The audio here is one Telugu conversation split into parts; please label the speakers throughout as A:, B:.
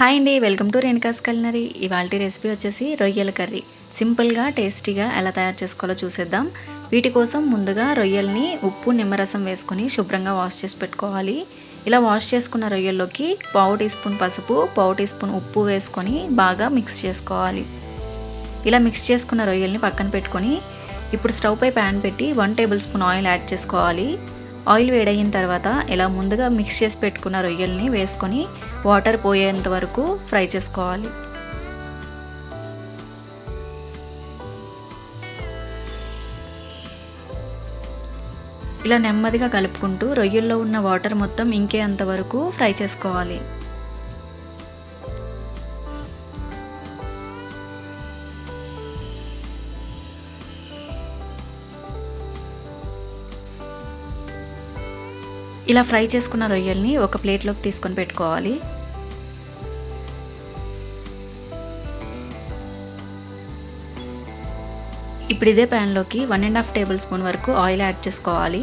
A: హాయ్ అండి వెల్కమ్ టు రేణుకాస్ కలినరీ. ఇవాళ రెసిపీ వచ్చేసి రొయ్యల కర్రీ. సింపుల్గా టేస్టీగా ఎలా తయారు చేసుకోవాలో చూసేద్దాం. వీటి కోసం ముందుగా రొయ్యల్ని ఉప్పు నిమ్మరసం వేసుకొని శుభ్రంగా వాష్ చేసి పెట్టుకోవాలి. ఇలా వాష్ చేసుకున్న రొయ్యల్లోకి పావు టీ స్పూన్ పసుపు పావు టీ స్పూన్ ఉప్పు వేసుకొని బాగా మిక్స్ చేసుకోవాలి. ఇలా మిక్స్ చేసుకున్న రొయ్యల్ని పక్కన పెట్టుకొని ఇప్పుడు స్టవ్ పై ప్యాన్ పెట్టి one table spoon oil add చేసుకోవాలి. ఆయిల్ వేడయిన తర్వాత ఇలా ముందుగా మిక్స్ చేసి పెట్టుకున్న రొయ్యల్ని వేసుకొని వాటర్ పోయేంత వరకు ఫ్రై చేసుకోవాలి. ఇలా నెమ్మదిగా కలుపుకుంటూ రొయ్యల్లో ఉన్న వాటర్ మొత్తం ఇంకేంత వరకు ఫ్రై చేసుకోవాలి. ఇలా ఫ్రై చేసుకున్న రొయ్యల్ని ఒక ప్లేట్లోకి తీసుకొని పెట్టుకోవాలి. ఇప్పుడు ఇదే ప్యాన్లోకి one and half table spoon వరకు ఆయిల్ యాడ్ చేసుకోవాలి.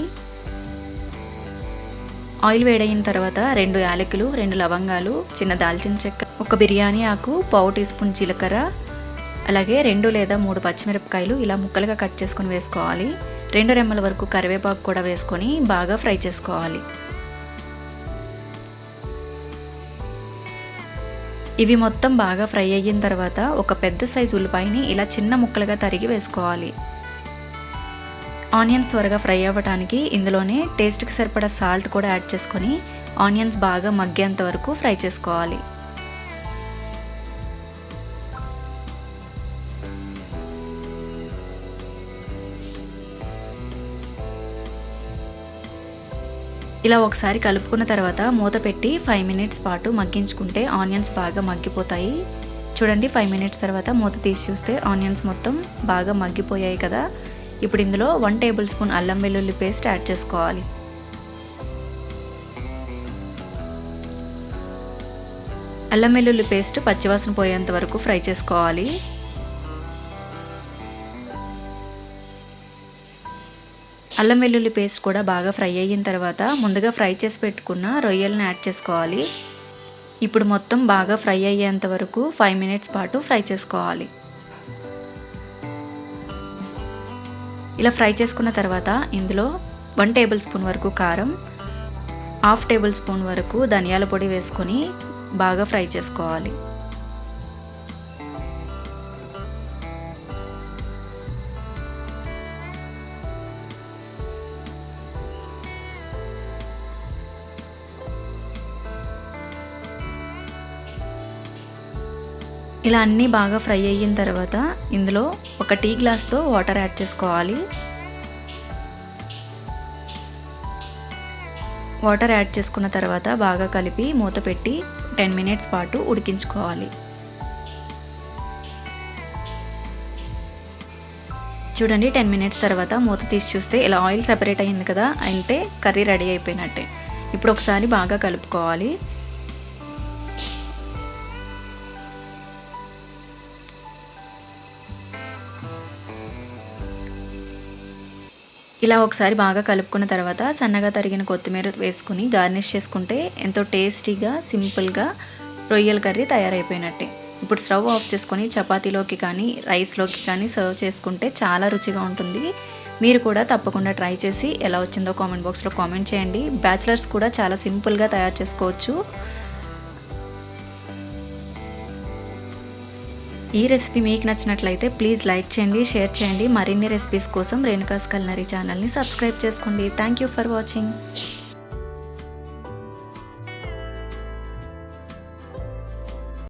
A: ఆయిల్ వేడైన తర్వాత రెండు యాలకులు రెండు లవంగాలు చిన్న దాల్చిన చెక్క ఒక బిర్యానీ ఆకు పావు టీ స్పూన్ జీలకర్ర అలాగే రెండు లేదా మూడు పచ్చిమిరపకాయలు ఇలా ముక్కలుగా కట్ చేసుకొని వేసుకోవాలి. రెండు రెమ్మల వరకు కరివేపాకు కూడా వేసుకొని బాగా ఫ్రై చేసుకోవాలి. ఇవి మొత్తం బాగా ఫ్రై అయిన తర్వాత ఒక పెద్ద సైజు ఉల్లిపాయని ఇలా చిన్న ముక్కలుగా తరిగి వేసుకోవాలి. ఆనియన్స్ త్వరగా ఫ్రై అవ్వడానికి ఇందులోనే టేస్ట్కి సరిపడా సాల్ట్ కూడా యాడ్ చేసుకొని ఆనియన్స్ బాగా మగ్గేంత వరకు ఫ్రై చేసుకోవాలి. ఇలా ఒకసారి కలుపుకున్న తర్వాత మూత పెట్టి ఫైవ్ మినిట్స్ పాటు మగ్గించుకుంటే ఆనియన్స్ బాగా మగ్గిపోతాయి. చూడండి ఫైవ్ మినిట్స్ తర్వాత మూత తీసి చూస్తే ఆనియన్స్ మొత్తం బాగా మగ్గిపోయాయి కదా. ఇప్పుడు ఇందులో వన్ టేబుల్ స్పూన్ అల్లం వెల్లుల్లి పేస్ట్ యాడ్ చేసుకోవాలి. అల్లం వెల్లుల్లి పేస్ట్ పచ్చివాసన పోయేంత వరకు ఫ్రై చేసుకోవాలి. అల్లం వెల్లుల్లి పేస్ట్ కూడా బాగా ఫ్రై అయిన తర్వాత ముందుగా ఫ్రై చేసి పెట్టుకున్న రొయ్యలను యాడ్ చేసుకోవాలి. ఇప్పుడు మొత్తం బాగా ఫ్రై అయ్యేంత వరకు ఫైవ్ మినిట్స్ పాటు ఫ్రై చేసుకోవాలి. ఇలా ఫ్రై చేసుకున్న తర్వాత ఇందులో వన్ టేబుల్ స్పూన్ వరకు కారం హాఫ్ టేబుల్ స్పూన్ వరకు ధనియాల పొడి వేసుకొని బాగా ఫ్రై చేసుకోవాలి. ఇలా అన్నీ బాగా ఫ్రై అయిన తర్వాత ఇందులో ఒక టీ గ్లాస్తో వాటర్ యాడ్ చేసుకోవాలి. వాటర్ యాడ్ చేసుకున్న తర్వాత బాగా కలిపి మూత పెట్టి టెన్ మినిట్స్ పాటు ఉడికించుకోవాలి. చూడండి టెన్ మినిట్స్ తర్వాత మూత తీసి చూస్తే ఇలా ఆయిల్ సెపరేట్ అయింది కదా అంటే కర్రీ రెడీ అయిపోయినట్టే. ఇప్పుడు ఒకసారి బాగా కలుపుకోవాలి. ఇలా ఒకసారి బాగా కలుపుకున్న తర్వాత సన్నగా తరిగిన కొత్తిమీర వేసుకుని గార్నిష్ చేసుకుంటే ఎంతో టేస్టీగా సింపుల్గా రొయ్యల కర్రీ తయారైపోయినట్టే. ఇప్పుడు స్టవ్ ఆఫ్ చేసుకొని చపాతీలోకి కానీ రైస్లోకి కానీ సర్వ్ చేసుకుంటే చాలా రుచిగా ఉంటుంది. మీరు కూడా తప్పకుండా ట్రై చేసి ఎలా వచ్చిందో కామెంట్ బాక్స్లో కామెంట్ చేయండి. బ్యాచిలర్స్ కూడా చాలా సింపుల్గా తయారు చేసుకోవచ్చు. ఈ రెసిపీ మీకు నచ్చినట్లయితే ప్లీజ్ లైక్ చేయండి షేర్ చేయండి. మరిన్ని రెసిపీస్ కోసం రేణుకాస్ కల్నరీ ఛానల్ని సబ్స్క్రైబ్ చేసుకోండి. Thank you for watching